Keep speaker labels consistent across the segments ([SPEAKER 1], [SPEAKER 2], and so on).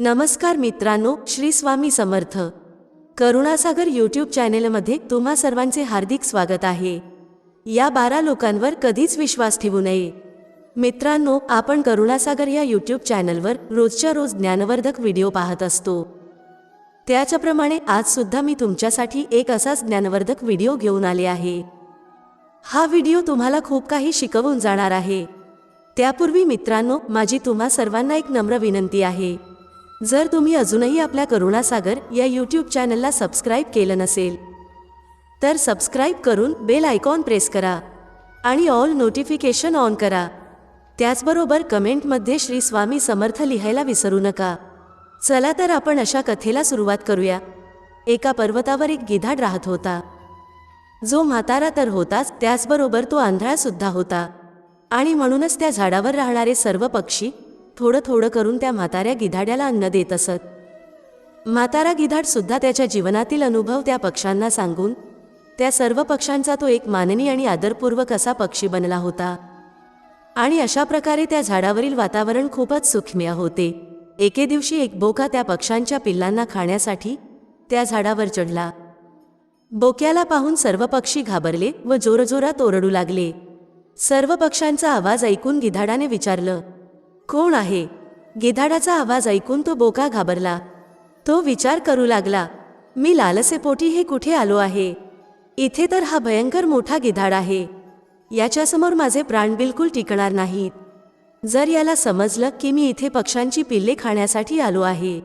[SPEAKER 1] नमस्कार मित्रांनो श्री स्वामी समर्थ. करुणासागर यूट्यूब चॅनेलमध्ये तुम्हा सर्वांचे हार्दिक स्वागत आहे. या बारा लोकांवर कधीच विश्वास ठेवू नये. मित्रांनो आपण करुणासागर या यूट्यूब चॅनलवर रोजच्या रोज ज्ञानवर्धक व्हिडिओ पाहत असतो. त्याच्याप्रमाणे आजसुद्धा मी तुमच्यासाठी एक असाच ज्ञानवर्धक व्हिडिओ घेऊन आले आहे. हा व्हिडिओ तुम्हाला खूप काही शिकवून जाणार आहे. त्यापूर्वी मित्रांनो माझी तुम्हा सर्वांना एक नम्र विनंती आहे. जर तुम्ही अजूनही आपल्या करुणासागर या यूट्यूब चॅनलला सबस्क्राईब केलं नसेल तर सबस्क्राईब करून बेल आयकॉन प्रेस करा आणि ऑल नोटिफिकेशन ऑन करा. त्याचबरोबर कमेंटमध्ये श्री स्वामी समर्थ लिहायला विसरू नका. चला तर आपण अशा कथेला सुरुवात करूया. एका पर्वतावर एक गिधाड राहत होता. जो म्हातारा तर होताच त्याचबरोबर तो आंधळासुद्धा होता. आणि म्हणूनच त्या झाडावर राहणारे सर्व पक्षी थोडं थोडं करून त्या म्हाताऱ्या गिधाड्याला अन्न देत असत. म्हातारा गिधाड सुद्धा त्याच्या जीवनातील अनुभव त्या पक्ष्यांना सांगून त्या सर्व पक्ष्यांचा तो एक माननी आणि आदरपूर्वक असा पक्षी बनला होता. आणि अशा प्रकारे त्या झाडावरील वातावरण खूपच सुखमय होते. एके दिवशी एक बोका त्या पक्ष्यांच्या पिल्लांना खाण्यासाठी त्या झाडावर चढला. बोक्याला पाहून सर्व पक्षी घाबरले व जोरजोरात ओरडू लागले. सर्व पक्ष्यांचा आवाज ऐकून गिधाडाने विचारलं कोण आहे? गिधाडाचा आवाज ऐकून तो बोका घाबरला. तो विचार करू लागला मी लालसेपोटी हे कुठे आलो आहे? इथे तर हा भयंकर मोठा गिधाड आहे. याच्यासमोर माझे प्राण बिलकुल टिकणार नाहीत. जर याला समजलं की मी इथे पक्ष्यांची पिल्ले खाण्यासाठी आलो आहे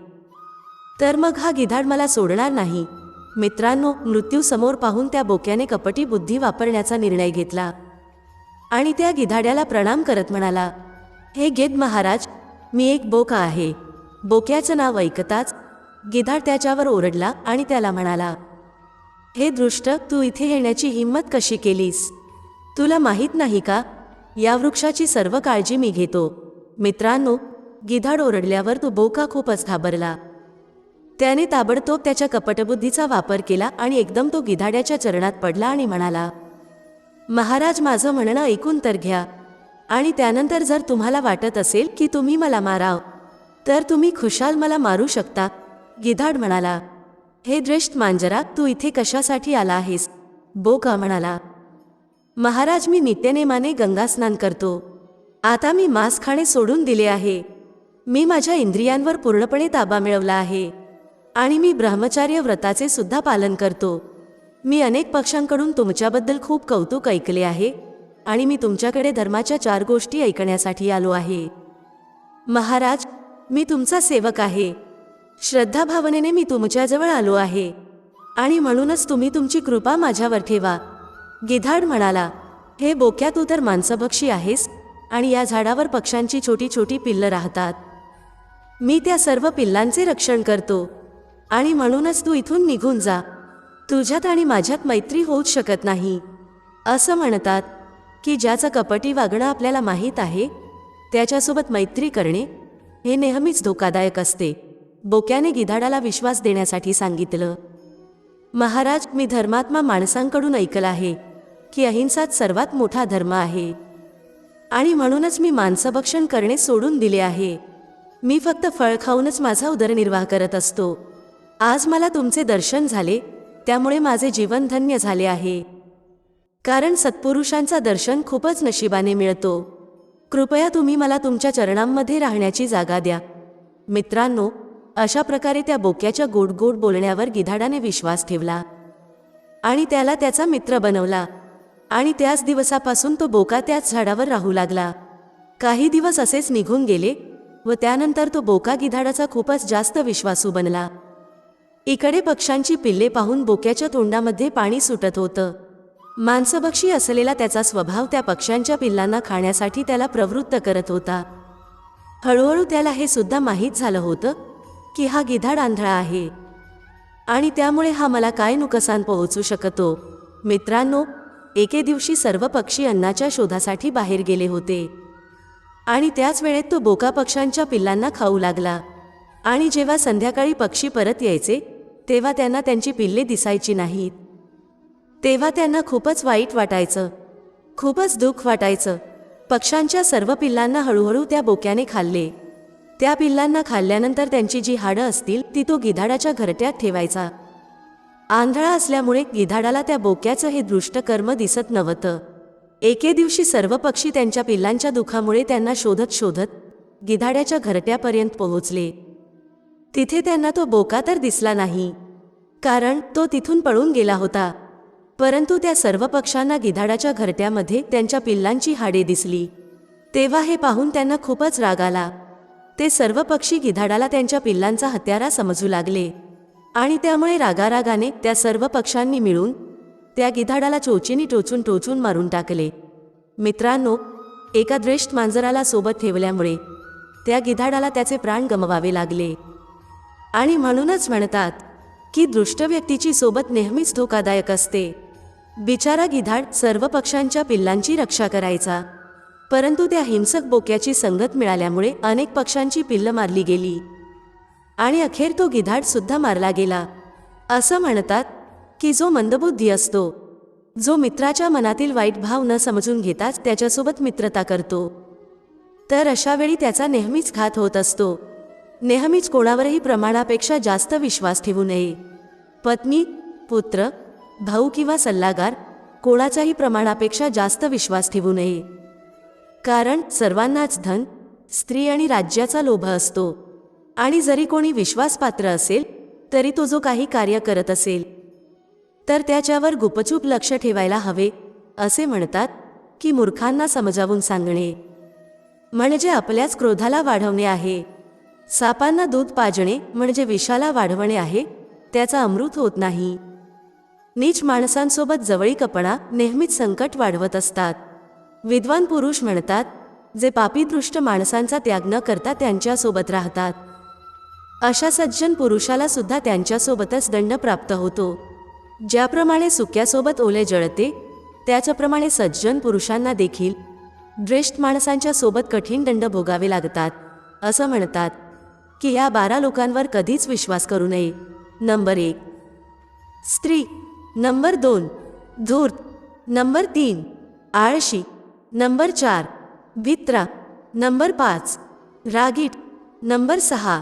[SPEAKER 1] तर मग हा गिधाड मला सोडणार नाही. मित्रांनो मृत्यू समोर पाहून त्या बोक्याने कपटी बुद्धी वापरण्याचा निर्णय घेतला आणि त्या गिधाड्याला प्रणाम करत म्हणाला हे गेद महाराज मी एक बोका आहे. बोक्याचं नाव ऐकताच गिधाड त्याच्यावर ओरडला आणि त्याला म्हणाला हे दृष्ट तू इथे येण्याची हिंमत कशी केलीस? तुला माहीत नाही का? या वृक्षाची सर्व काळजी मी घेतो. मित्रांनो गिधाड ओरडल्यावर तो बोका खूपच घाबरला. त्याने ताबडतोब त्याच्या कपटबुद्धीचा वापर केला आणि एकदम तो गिधाड्याच्या चरणात पडला आणि म्हणाला महाराज माझं म्हणणं ऐकून तर घ्या. आणि त्यानंतर जर तुम्हाला वाटत असेल की तुम्ही मला माराव तर तुम्ही खुशाल मला मारू शकता गिधाड म्हणाला. हे दृष्ट मांजरा तू इथे कशासाठी आला आहेस? बोका म्हणाला. महाराज मी नित्यनेमाने गंगास्नान करतो. आता मी मांस खाणे सोडून दिले आहे. मी माझ्या इंद्रियांवर पूर्णपणे ताबा मिळवला आहे. आणि मी ब्रह्मचार्य व्रताचे सुद्धा पालन करतो. मी अनेक पक्षांकडून तुमच्याबद्दल खूप कौतुक ऐकले आहे. आणि मी तुमच्याकडे धर्माच्या चार गोष्टी ऐकण्यासाठी आलो आहे. महाराज मी तुमचा सेवक आहे. श्रद्धाभावनेने मी तुमच्याजवळ आलो आहे. आणि म्हणूनच तुम्ही तुमची कृपा माझ्यावर ठेवा. गिधाड म्हणाला हे बोक्या तू तर मांसभक्षी आहेस आणि या झाडावर पक्ष्यांची छोटी छोटी पिल्लं राहतात. मी त्या सर्व पिल्लांचे रक्षण करतो. आणि म्हणूनच तू इथून निघून जा. तुझ्यात आणि माझ्यात मैत्री होऊच शकत नाही. असं म्हणतात. की ज्याचं कपटी वागणं आपल्याला माहीत आहे त्याच्यासोबत मैत्री करणे हे नेहमीच धोकादायक असते बोक्याने गिधाडाला विश्वास देण्यासाठी सांगितलं. महाराज मी धर्मात्मा माणसांकडून ऐकलं आहे की अहिंसाच सर्वात मोठा धर्म आहे. आणि म्हणूनच मी मांसभक्षण करणे सोडून दिले आहे. मी फक्त फळ खाऊनच माझा उदरनिर्वाह करत असतो. आज मला तुमचे दर्शन झाले त्यामुळे माझे जीवन धन्य झाले आहे. कारण सत्पुरुषांचा दर्शन खूपच नशिबाने मिळतो. कृपया तुम्ही मला तुमच्या चरणांमध्ये राहण्याची जागा द्या. मित्रांनो अशा प्रकारे त्या बोक्याच्या गोडगोड गोड बोलण्यावर गिधाडाने विश्वास ठेवला. आणि त्याला त्याचा मित्र बनवला. आणि त्याच दिवसापासून तो बोका त्याच झाडावर राहू लागला. काही दिवस असेच निघून गेले व त्यानंतर तो बोका गिधाडाचा खूपच जास्त विश्वासू बनला. इकडे पक्ष्यांची पिल्ले पाहून बोक्याच्या तोंडामध्ये पाणी सुटत होतं. मांसभक्षी असलेला त्याचा स्वभाव त्या पक्ष्यांच्या पिल्लांना खाण्यासाठी त्याला प्रवृत्त करत होता. हळूहळू त्याला हे सुद्धा माहीत झालं होतं की हा गिधाड आंधळा आहे. आणि त्यामुळे हा मला काय नुकसान पोहोचू शकतो? मित्रांनो एके दिवशी सर्व पक्षी अन्नाच्या शोधासाठी बाहेर गेले होते. आणि त्याच वेळेत तो बोका पक्ष्यांच्या पिल्लांना खाऊ लागला. आणि जेव्हा संध्याकाळी पक्षी परत यायचे तेव्हा त्यांना त्यांची पिल्ले दिसायची नाहीत. तेव्हा त्यांना खूपच वाईट वाटायचं. खूपच दुःख वाटायचं. पक्ष्यांच्या सर्व पिल्लांना हळूहळू त्या बोक्याने खाल्ले. त्या पिल्लांना खाल्ल्यानंतर त्यांची जी हाडं असतील ती तो गिधाडाच्या घरट्यात ठेवायचा. आंधळा असल्यामुळे गिधाडाला त्या बोक्याचं हे दृष्ट कर्म दिसत नव्हतं. एके दिवशी सर्व पक्षी त्यांच्या पिल्लांच्या दुखामुळे त्यांना शोधत शोधत गिधाड्याच्या घरट्यापर्यंत पोहोचले. तिथे त्यांना तो बोका तर दिसला नाही. कारण तो तिथून पळून गेला होता. परंतु त्या सर्व पक्ष्यांना गिधाडाच्या घरट्यामध्ये त्यांच्या पिल्लांची हाडे दिसली. तेव्हा हे पाहून त्यांना खूपच राग आला. ते सर्व पक्षी गिधाडाला त्यांच्या पिल्लांचा हत्यारा समजू लागले. आणि त्यामुळे रागारागाने त्या सर्व पक्ष्यांनी मिळून त्या गिधाडाला चोचीनी टोचून टोचून मारून टाकले. मित्रांनो एका द्रेष्ठ मांजराला सोबत ठेवल्यामुळे त्या गिधाडाला त्याचे प्राण गमवावे लागले. आणि म्हणूनच म्हणतात की दृष्ट व्यक्तीची सोबत नेहमीच धोकादायक असते. बिचारा गिधाड सर्व पक्ष्यांच्या पिल्लांची रक्षा करायचा. परंतु त्या हिंसक बोक्याची संगत मिळाल्यामुळे अनेक पक्ष्यांची पिल्लं मारली गेली. आणि अखेर तो गिधाड सुद्धा मारला गेला. असं म्हणतात की जो मंदबुद्धी असतो जो मित्राच्या मनातील वाईट भाव न समजून घेताच त्याच्यासोबत मित्रता करतो. तर अशावेळी त्याचा नेहमीच घात होत असतो. नेहमीच कोणावरही प्रमाणापेक्षा जास्त विश्वास ठेवू नये. पत्नी पुत्र भाऊ किंवा सल्लागार कोणाचाही प्रमाणापेक्षा जास्त विश्वास ठेवू नये. कारण सर्वांनाच धन स्त्री आणि राज्याचा लोभ असतो. आणि जरी कोणी विश्वासपात्र असेल तरी तो जो काही कार्य करत असेल तर त्याच्यावर गुपचूप लक्ष ठेवायला हवे असे म्हणतात की मूर्खांना समजावून सांगणे. म्हणजे आपल्याच क्रोधाला वाढवणे आहे. सापांना दूध पाजणे म्हणजे विषाला वाढवणे आहे त्याचा अमृत होत नाही. नीच माणसांसोबत जवळीकपणा नेहमीच संकट वाढवत असतात. विद्वान पुरुष म्हणतात जे पापीदृष्ट माणसांचा त्याग न करता त्यांच्यासोबत राहतात. अशा सज्जन पुरुषाला सुद्धा त्यांच्यासोबतच दंड प्राप्त होतो. ज्याप्रमाणे सुक्यासोबत ओले जळते त्याच्याप्रमाणे सज्जन पुरुषांना देखील द्रेष्ट माणसांच्या सोबत कठीण दंड भोगावे लागतात असं म्हणतात की ह्या बारा लोकांवर कधीच विश्वास करू नये. नंबर एक. स्त्री. नंबर दोन धूर्त. नंबर तीन आळशी. नंबर चार भित्रा नंबर पाच रागीट. नंबर सहा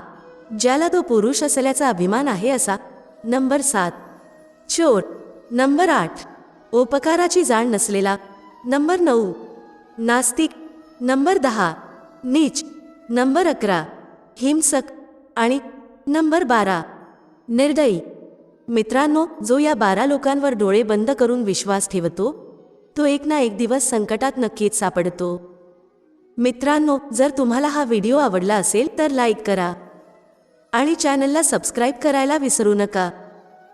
[SPEAKER 1] ज्याला तो पुरुष असल्याचा अभिमान आहे असा. नंबर सात चोर. नंबर आठ उपकाराची जाण नसलेला. नंबर नऊ नास्तिक. नंबर दहा नीच. नंबर अकरा हिंसक. आणि नंबर बारा निर्दयी. मित्रांनो जो या बारा लोकांवर डोळे बंद करून विश्वास ठेवतो तो एक ना एक दिवस संकटात नक्कीच सापडतो. मित्रांनो जर तुम्हाला हा व्हिडिओ आवडला असेल तर लाईक करा. आणि चॅनलला सबस्क्राईब करायला विसरू नका.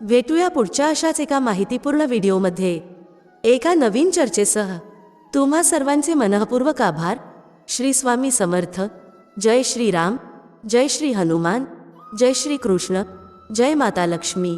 [SPEAKER 1] भेटूया पुढच्या अशाच एका माहितीपूर्ण व्हिडिओमध्ये. एका नवीन चर्चेसह. तुम्हा सर्वांचे मनःपूर्वक आभार. श्री स्वामी समर्थ. जय श्री राम. जय श्री हनुमान. जय श्री कृष्ण. जय माता लक्ष्मी.